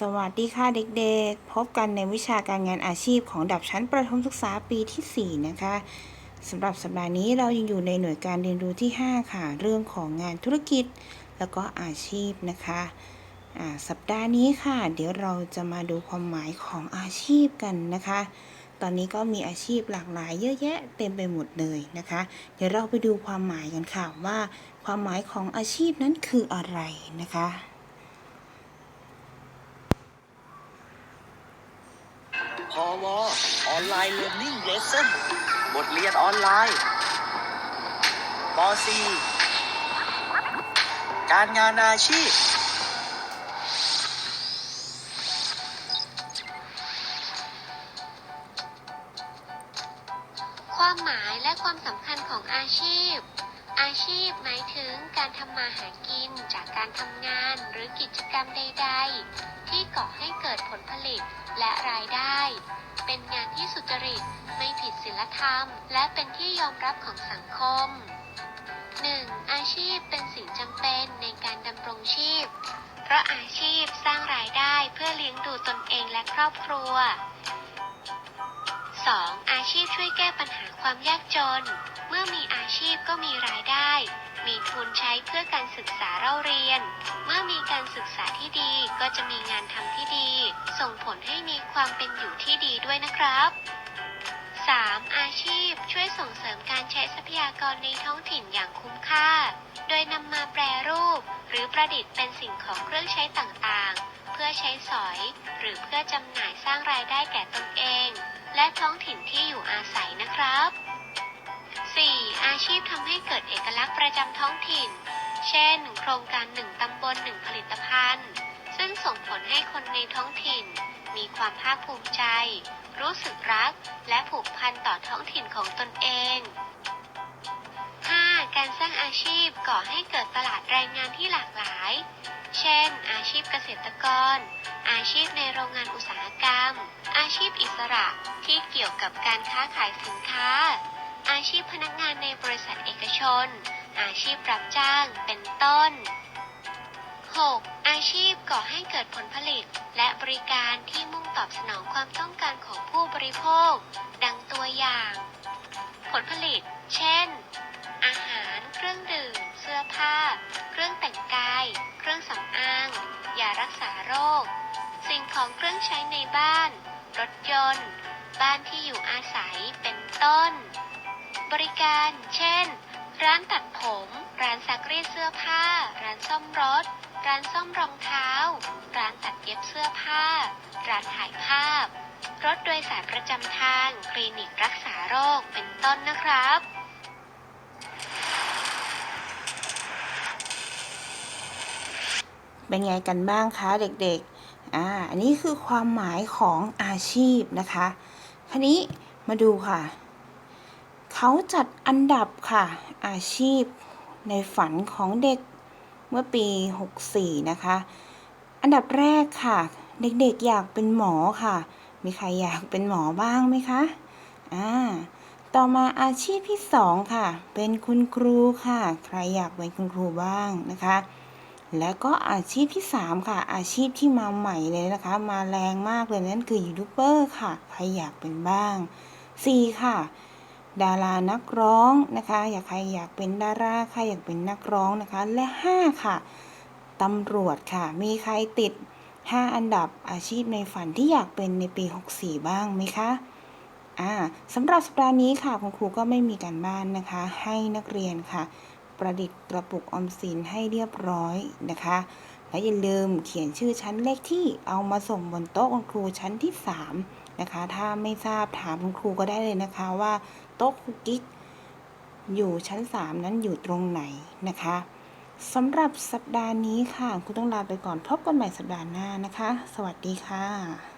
สวัสดีค่ะเด็กๆ พบกันในวิชาการงานอาชีพของดับชั้นประถมศึกษาปีที่ 4 นะคะสำหรับสัปดาห์นี้เรายังอยู่ในหน่วยการเรียนรู้ที่ 5 ค่ะ เรื่องของงานธุรกิจแล้วก็อาชีพนะคะอ่าสัปดาห์นี้ค่ะ เดี๋ยวเราจะมาดูความหมายของอาชีพกันนะคะ ตอนนี้ก็มีอาชีพหลากหลายเยอะแยะเต็มไปหมดเลยนะคะ เดี๋ยวเราไปดูความหมายกันค่ะว่า ความหมายของอาชีพนั้นคืออะไรนะคะ พอวออนไลน์เรียน i ิ g งเลส o n บทเรียนออนไลน์ป .4 การงานอาชีพ ความหมายและความสำคัญของอาชีพ อาชีพหมายถึงการทำมาหากินจากการทำงานหรือกิจกรรมใด ๆ ที่ก่อให้เกิดผลผลิตและรายได้ เป็นงานที่สุจริตไม่ผิดศีลธรรม และเป็นที่ยอมรับของสังคม 1. อาชีพเป็นสิ่งจำเป็นในการดำรงชีพ เพราะอาชีพสร้างรายได้เพื่อเลี้ยงดูตนเองและครอบครัว 2. อาชีพช่วยแก้ปัญหาความยากจน เมื่อมีอาชีพก็มีรายได้ ทุนใช้เพื่อการศึกษาเล่าเรียน เมื่อมีการศึกษาที่ดีก็จะมีงานทำที่ดี ส่งผลให้มีความเป็นอยู่ที่ดีด้วยนะครับ 3. อาชีพช่วยส่งเสริมการใช้ทรัพยากรในท้องถิ่นอย่างคุ้มค่า โดยนำมาแปรรูป หรือประดิษฐ์เป็นสิ่งของเครื่องใช้ต่างๆ เพื่อใช้สอย หรือเพื่อจำหน่ายสร้างรายได้แก่ตนเอง และท้องถิ่นที่อยู่อาศัย ให้เกิดเอกลักษณ์ประจำท้องถิ่น เช่น โครงการหนึ่งตำบลหนึ่งผลิตภัณฑ์ ซึ่งส่งผลให้คนในท้องถิ่น มีความภาคภูมิใจ รู้สึกรัก และผูกพันต่อท้องถิ่นของตนเอง 5. การสร้างอาชีพก่อให้เกิดตลาดแรงงานที่หลากหลาย เช่น อาชีพเกษตรกร อาชีพในโรงงานอุตสาหกรรม อาชีพอิสระที่เกี่ยวกับการค้าขายสินค้า อาชีพพนักงานในบริษัทเอกชน อาชีพรับจ้าง เป็นต้น 6. อาชีพก่อให้เกิดผลผลิต และบริการที่มุ่งตอบสนองความต้องการของผู้บริโภค ดังตัวอย่าง ผลผลิต เช่น อาหาร เครื่องดื่ม เสื้อผ้า เครื่องแต่งกาย เครื่องสำอาง ยารักษาโรค สิ่งของเครื่องใช้ในบ้าน รถยนต์ บ้านที่อยู่อาศัย เป็นต้น บริการ เช่น ร้านตัดผม ร้านซักรีดเสื้อผ้า ร้านซ่อมรถ ร้านซ่อมรองเท้า ร้านตัดเย็บเสื้อผ้า ร้านถ่ายภาพ รถโดยสารประจำทาง คลินิกรักษาโรค เป็นต้นนะครับเป็นไงกันบ้างคะเด็กๆ อ่า อันนี้คือความหมายของอาชีพนะคะทีนี้มาดูค่ะ เขาจัดอันดับค่ะ อาชีพในฝันของเด็กเมื่อปี 64 นะคะ อันดับแรกค่ะ เด็กๆอยากเป็นหมอค่ะ มีใครอยากเป็นหมอบ้างไหมคะอ่าต่อมาอาชีพที่สองค่ะ เป็นคุณครูค่ะ ใครอยากเป็นคุณครูบ้างนะคะ แล้วก็อาชีพที่3ค่ะ อาชีพที่มาใหม่เลยนะคะ มาแรงมากเลยนั่นคือยูทูบเบอร์ค่ะ ใครอยากเป็นบ้าง4ค่ะ ดารานักร้องนะคะ อยากใครอยากเป็นดาราใครอยากเป็นนักร้องนะคะ และ 5 ค่ะตำรวจค่ะ มีใครติด 5 อันดับอาชีพในฝันที่อยากเป็นในปี 64 บ้างไหมคะอ่าสำหรับสัปดาห์นี้ค่ะคุณครูก็ไม่มีการบ้านนะคะ ให้นักเรียนค่ะ ประดิษฐ์กระปุกออมสินให้เรียบร้อยนะคะ และอย่าลืมเขียนชื่อชั้นเลขที่เอามาส่งบนโต๊ะคุณครูชั้นที่ 3 นะคะ ถ้าไม่ทราบถามคุณครูก็ได้เลยนะคะว่าโต๊ะครูกิ๊กอยู่ชั้น 3 นั้นอยู่ตรงไหนนะคะสำหรับสัปดาห์นี้ค่ะ คุณต้องลาไปก่อนพบกันใหม่สัปดาห์หน้านะคะ สวัสดีค่ะ